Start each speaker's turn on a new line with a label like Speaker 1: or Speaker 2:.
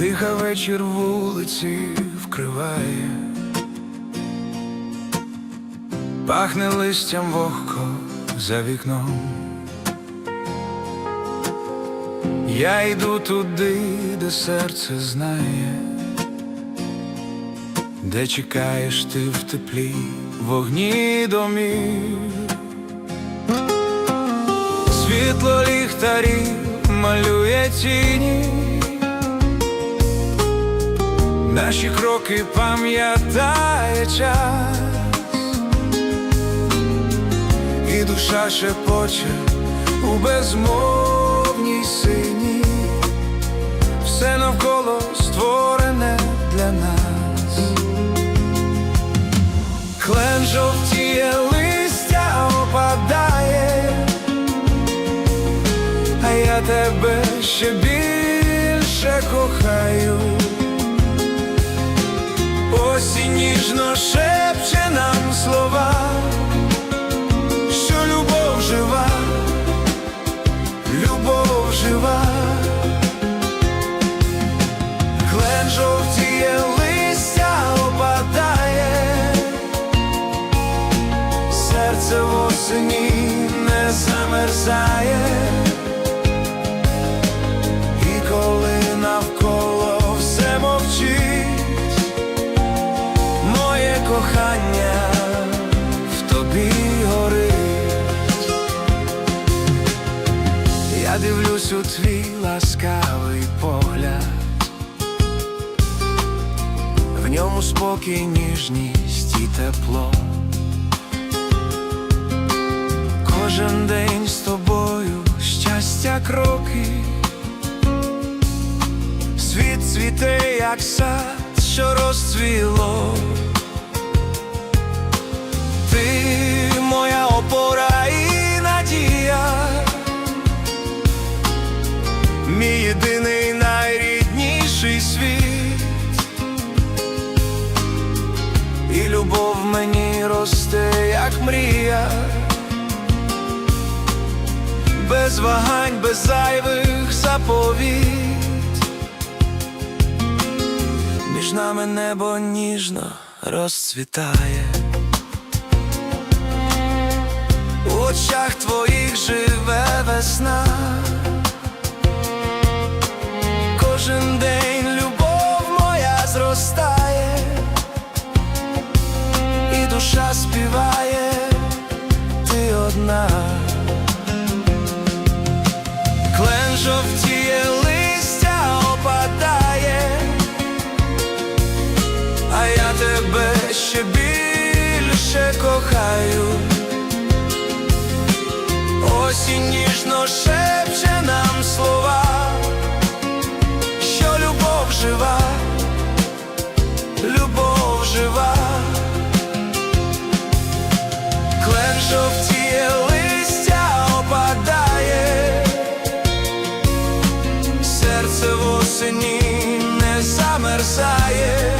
Speaker 1: Тиха вечір вулиці вкриває, пахне листям вогко за вікном. Я йду туди, де серце знає, де чекаєш ти в теплі вогні домів. Світло ліхтарів малює тіні, наші кроки пам'ятає час, і душа шепоче у безмовній сині, все навколо створене для нас. Клен жовтіє листя опадає, а я тебе ще більше кохаю. Ніжно шепче нам слова, що любов жива, любов жива. Клен жовтіє листя опадає, серце в осені не замерзає, кохання в тобі горить. Я дивлюсь у твій ласкавий погляд, в ньому спокій, ніжність і тепло. Кожен день з тобою щастя кроки, світ цвіте, як сад, що розцвіло. Мій єдиний найрідніший світ, і любов мені росте, як мрія, без вагань, без зайвих заповіт. Між нами небо ніжно розцвітає. У очах твоїх живе весна. кохаю, осінь ніжно шепче нам слова, що любов жива, любов жива, клен жовтіє листя опадає, серце в осені не замерзає.